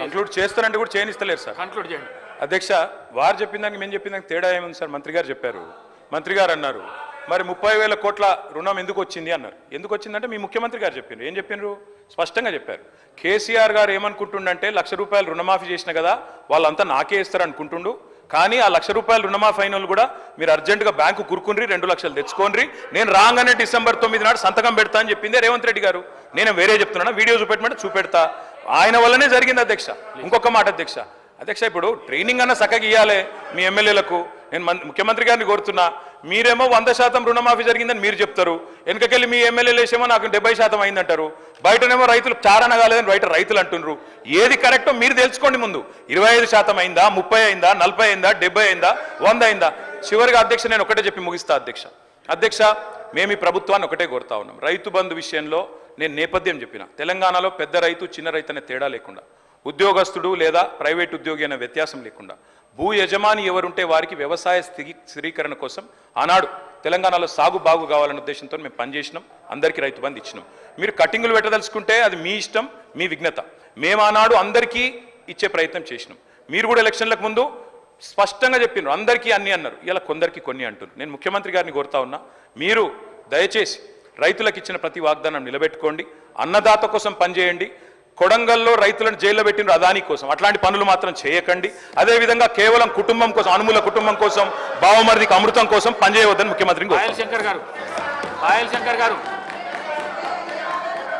Conclude చేస్తానంటే కూడా చేయనిస్తలేరు sir. Conclude చేయండి. అధ్యక్ష వారు చెప్పిన దానికి మేము చెప్పిన దానికి తేడా ఏముంది సార్? మంత్రి గారు చెప్పారు. మంత్రి గారు అన్నారు మరి ముప్పై వేల కోట్ల రుణం ఎందుకు వచ్చింది? అన్నారు. ఎందుకు వచ్చిందంటే మీ ముఖ్యమంత్రి గారు చెప్పిండ్రు ఏం చెప్పిండ్రు స్పష్టంగా చెప్పారు. కేసీఆర్ గారు ఏమనుకుంటుండంటే లక్ష రూపాయలు రుణమాఫీ చేసిన కదా వాళ్ళంతా నాకే ఇస్తారు అనుకుంటుండు కానీ ఆ లక్ష రూపాయలు రుణమాఫీ అయిన వాళ్ళు కూడా మీరు అర్జెంటుగా బ్యాంకు కురుకుని రెండు లక్షలు తెచ్చుకోండి నేను రాగానే డిసెంబర్ తొమ్మిది నాడు సంతకం పెడతా అని చెప్పింది రేవంత్ రెడ్డి గారు. నేను వేరే చెప్తున్నాను? వీడియో చూపెట్టమంటే చూపెడతా. ఆయన వల్లనే జరిగింది అధ్యక్ష. ఇంకొక మాట అధ్యక్ష. అధ్యక్ష ఇప్పుడు ట్రైనింగ్ అన్న చక్కగా ఇవ్వాలి మీ ఎమ్మెల్యేలకు. నేను ముఖ్యమంత్రి గారిని కోరుతున్నా మీరేమో వంద శాతం రుణమాఫీ జరిగిందని మీరు చెప్తారు. వెనకకెళ్ళి మీ ఎమ్మెల్యేలు వేసేమో నాకు డెబ్బై శాతం అయిందంటారు. బయటనేమో రైతులు చారణ కాలేదని బయట రైతులు అంటున్నారు ఏది కరెక్టో మీరు తెలుసుకోండి ముందు. ఇరవై ఐదు శాతం అయిందా ముప్పై అయిందా నలభై అయిందా డెబ్బై అయిందా వంద అయిందా? చివరిగా అధ్యక్ష నేను ఒకటే చెప్పి ముగిస్తా అధ్యక్ష. అధ్యక్ష మేము ఈ ప్రభుత్వాన్ని ఒకటే కోరుతా ఉన్నాం. రైతు బంధు విషయంలో నేను నేపథ్యం చెప్పిన. తెలంగాణలో పెద్ద రైతు చిన్న రైతు అనే తేడా లేకుండా. ఉద్యోగస్తుడు లేదా ప్రైవేట్ ఉద్యోగి అనే వ్యత్యాసం లేకుండా భూ యజమాని ఎవరుంటే వారికి వ్యవసాయ స్థితి స్థిరీకరణ కోసం ఆనాడు తెలంగాణలో సాగు బాగు కావాలనే ఉద్దేశంతో మేము పనిచేసినాం అందరికీ రైతు బంధు ఇచ్చినాం. మీరు కటింగులు పెట్టదలుచుకుంటే అది మీ ఇష్టం మీ విఘ్నత. మేము ఆనాడు అందరికీ ఇచ్చే ప్రయత్నం చేసినాం. మీరు కూడా ఎలక్షన్లకు ముందు స్పష్టంగా చెప్పినారు అందరికీ అన్ని అన్నారు. ఇలా కొందరికి కొన్ని అంటున్నారు. నేను ముఖ్యమంత్రి గారిని కోరుతా ఉన్నా మీరు దయచేసి రైతులకు ఇచ్చిన ప్రతి వాగ్దానం నిలబెట్టుకోండి అన్నదాత కోసం పనిచేయండి కొడంగల్లో రైతులను జైల్లో పెట్టిన అదాని కోసం అట్లాంటి పనులు మాత్రం చేయకండి. అదేవిధంగా కేవలం కుటుంబం కోసం అనుమూల కుటుంబం కోసం బావమరిదికి అమృతం కోసం పనిచేయవద్దని ముఖ్యమంత్రిని శంకర్ గారు పాయల్ శంకర్ గారు.